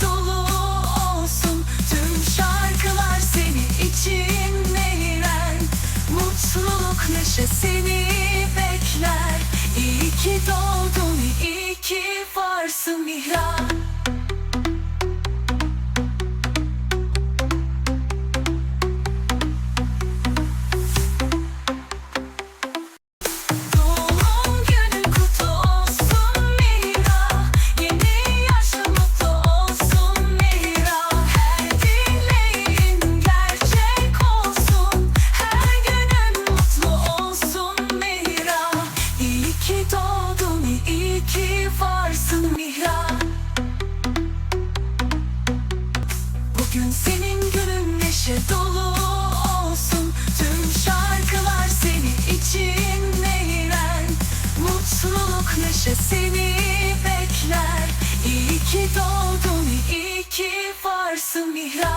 Соло Bugün senin günün neşe dolu olsun. Tüm şarkılar seni içinde giren Mutluluk neşe seni bekler. İyi ki doğdun, iyi ki varsın Mihra